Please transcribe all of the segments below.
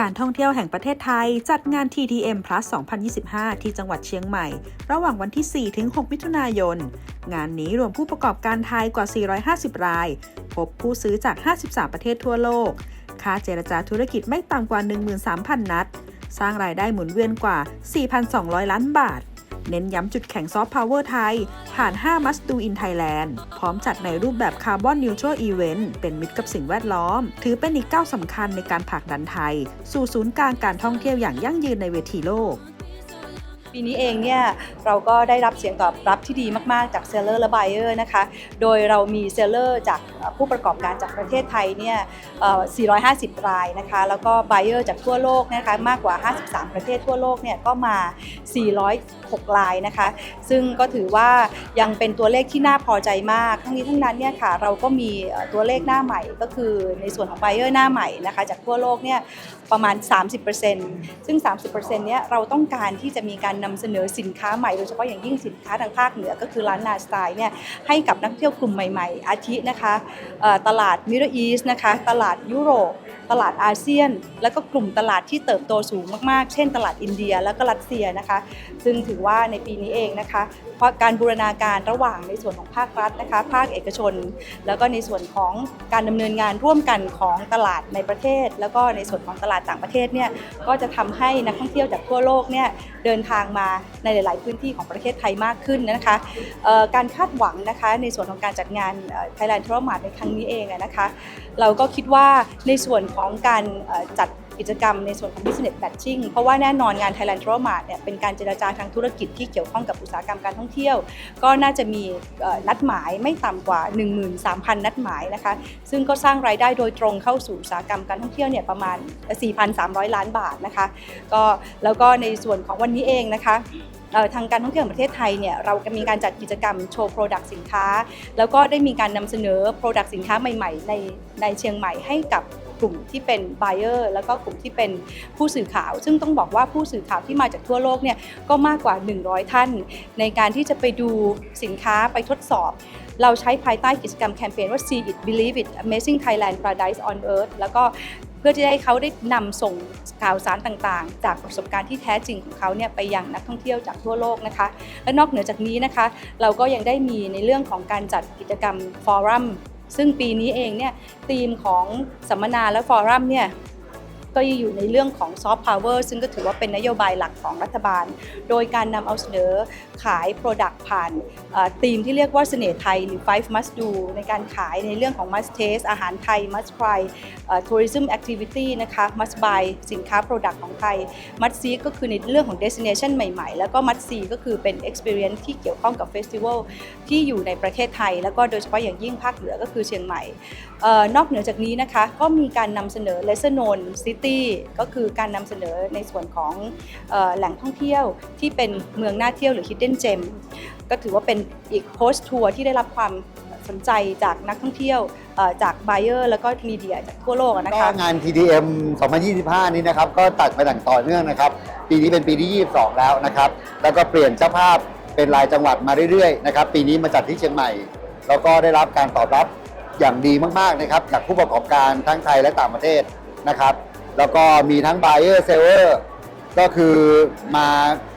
การท่องเที่ยวแห่งประเทศไทย จัดงาน TTM Plus 2025 ที่จังหวัดเชียงใหม่ ระหว่างวันที่ 4 ถึง 6 มิถุนายน งานนี้รวมผู้ประกอบการไทยกว่า 450 ราย พบผู้ซื้อจาก 53 ประเทศทั่วโลก ค่าเจรจาธุรกิจไม่ต่ำกว่า 13,000 นัด สร้างรายได้หมุนเวียนกว่า 4,200 ล้านบาท เน้นย้ำจุดแข็งซอฟต์พาวเวอร์ไทย ผ่าน 5 Must Do in Thailand พร้อมจัดในรูปแบบคาร์บอนนิวทรัลอีเวนต์เป็นมิตรกับสิ่งแวดล้อม ถือเป็นอีกก้าวสำคัญในการผลักดันไทย สู่ศูนย์กลางการท่องเที่ยวอย่างยั่งยืนในเวทีโลก ปีนี้เองเนี่ยเราก็ได้รับเสียงตอบรับที่ดีมาก ๆ จากเซลเลอร์และไบเออร์นะคะ โดยเรามีเซลเลอร์จากผู้ประกอบการจากประเทศไทยเนี่ย450 รายนะคะ แล้วก็ไบเออร์จากทั่วโลกนะคะมากกว่า 53 ประเทศทั่วโลกเนี่ยก็มา 406 รายนะคะ ซึ่งก็ถือว่ายังเป็นตัวเลขที่น่าพอใจมาก ทั้งนี้ทั้งนั้นเนี่ยค่ะเราก็มีตัวเลขหน้าใหม่ก็คือในส่วนของไบเออร์หน้าใหม่นะคะจากทั่วโลกเนี่ยประมาณ 30%ซึ่ง 30%เนี่ยเราต้องการที่จะมีการนำเสนอสินค้าใหม่โดยเฉพาะอย่างยิ่งสินค้าทางภาคเหนือก็คือร้านนาสไตล์เนี่ยให้กับนักท่องเที่ยวกลุ่มใหม่ๆ อาทินะคะตลาดมิ d รอีสนะคะตลาดยุโรป ตลาดอาเซียน แล้วก็กลุ่มตลาดที่เติบโตสูงมากๆ เช่น ตลาดอินเดียแล้วก็รัสเซียนะคะซึ่งถือว่าในปีนี้เองนะคะเพราะการบูรณาการระหว่างในส่วนของภาครัฐนะคะภาคเอกชน แล้วก็ในส่วนของการดำเนินงานร่วมกันของตลาดในประเทศ แล้วก็ในส่วนของตลาดต่างประเทศเนี่ยก็จะทำให้นักท่องเที่ยวจากทั่วโลกเนี่ยเดินทางมาในหลาย ๆ พื้นที่ของประเทศไทยมากขึ้นนะคะการคาดหวังนะคะในส่วนของการจัดงาน Thailand Travel Mart ในครั้งนี้เองนะคะเราก็คิดว่าในส่วนของการจัด กิจกรรมในส่วนของ business matching เพราะว่าแน่นอนงาน Thailand Tour Mart เนี่ยเป็นการเจรจาทางธุรกิจที่เกี่ยวข้องกับอุตสาหกรรมการท่องเที่ยว ก็น่าจะมีนัดหมายไม่ต่ำกว่า 13,000 นัดหมายนะคะซึ่งก็สร้างรายได้โดยตรงเข้าสู่อุตสาหกรรมการท่องเที่ยวเนี่ยประมาณ 4,300 ล้านบาทนะคะก็แล้วก็ในส่วนของวันนี้เองนะคะทางการท่องเที่ยวแห่งประเทศไทยเนี่ยเราก็มีการจัดกิจกรรมโชว์ Product สินค้า แล้วก็ได้มีการนำเสนอ Product สินค้าใหม่ ๆ ในในเชียงใหม่ให้กับ กลุ่มที่เป็น buyer แล้วก็กลุ่มที่เป็นผู้สื่อข่าว ซึ่งต้องบอกว่าผู้สื่อข่าวที่มาจากทั่วโลกเนี่ยก็มากกว่า 100 ท่าน ในการที่จะไปดูสินค้าไปทดสอบ เราใช้ภายใต้กิจกรรมแคมเปญว่า See It Believe It Amazing Thailand Paradise on Earth แล้วก็เพื่อที่จะให้เขาได้นำส่งข่าวสารต่างๆ จากประสบการณ์ที่แท้จริงของเขาเนี่ยไปยังนักท่องเที่ยวจากทั่วโลกนะคะ และนอกเหนือจากนี้นะคะ เราก็ยังได้มีในเรื่องของการจัดกิจกรรมฟอรัม ซึ่งปีนี้เองเนี่ยธีมของสัมมนาและฟอรัมเนี่ย ก็อยู่ในเรื่องของซอฟต์พาวเวอร์ซึ่งก็ถือว่าเป็นนโยบายหลักของรัฐบาล โดยการนำเอาเสนอขาย Product ผ่านธีมที่เรียกว่าเสน่ห์ไทยหรือ Five Must Do ในการขายในเรื่องของ Must Taste อาหารไทย Must Try Tourism Activity นะคะ Must Buy สินค้า Product ของไทย Must See ก็คือในเรื่องของ Destination ใหม่ๆ แล้วก็ Must See ก็คือเป็น Experience ที่เกี่ยวข้องกับ Festival ที่อยู่ในประเทศไทย แล้วก็โดยเฉพาะอย่างยิ่งภาคเหนือก็คือเชียงใหม่ออนอกเหนือจากนี้นะคะก็มีการนำเสนอ Lesser Known City ก็คือการนำเสนอในส่วนของออแหล่งท่องเที่ยวที่เป็นเมืองน่าเที่ยวหรือ Hidden Gem ก็ถือว่าเป็นอีกโพสต์ทัวร์ที่ได้รับความสนใจจากนักท่องเที่ยวจาก buyer แล้วก็มีเดียจากทั่วโลกนะคะงาน TDM 2025 นี้นะครับ ก็ตัดไปอย่างต่อเนื่องนะครับ ปีนี้เป็นปีที่ 22 แล้วนะครับ แล้วก็เปลี่ยนเจ้าภาพเป็นรายจังหวัดมาเรื่อยๆนะครับ ปีนี้มาจัดที่เชียงใหม่ แล้วก็ได้รับการตอบรับอย่างดีมากๆนะครับจากผู้ประกอบการทั้งไทยและต่างประเทศนะครับ แล้วก็มีทั้ง buyer seller ก็คือมา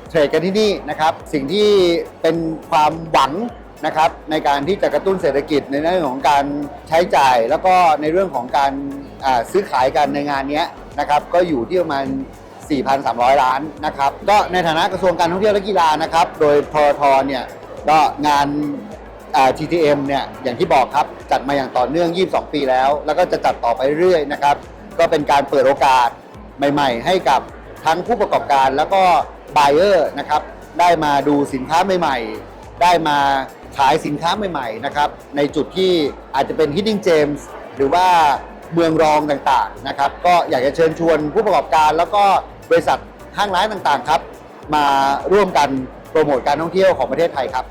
เทรดกันที่นี่นะครับ สิ่งที่เป็นความหวังนะครับในการที่จะกระตุ้นเศรษฐกิจในเรื่องของการใช้จ่าย แล้วก็ในเรื่องของการซื้อขายกันในงานนี้นะครับก็อยู่ที่ประมาณ 4,300 ล้านนะครับก็ในฐานะกระทรวงการท่องเที่ยวและกีฬานะครับ โดยพอทเนี่ยก็งานอ่า TTM เนี่ยอย่างที่บอกครับ จัดมาอย่างต่อเนื่อง 22 ปีแล้ว แล้วก็จะจัดต่อไปเรื่อยนะครับ ก็เป็นการเปิดโอกาสใหม่ ๆ ให้กับทั้งผู้ประกอบการแล้วก็ buyer นะครับได้มาดูสินค้าใหม่ๆ ได้มาขายสินค้าใหม่ๆนะครับในจุดที่อาจจะเป็น hidden gems หรือว่าเมืองรองต่างๆนะครับก็อยากจะเชิญชวนผู้ประกอบการ แล้วก็บริษัทห้างร้านต่างๆครับ มาร่วมกันโปรโมทการท่องเที่ยวของประเทศไทยครับ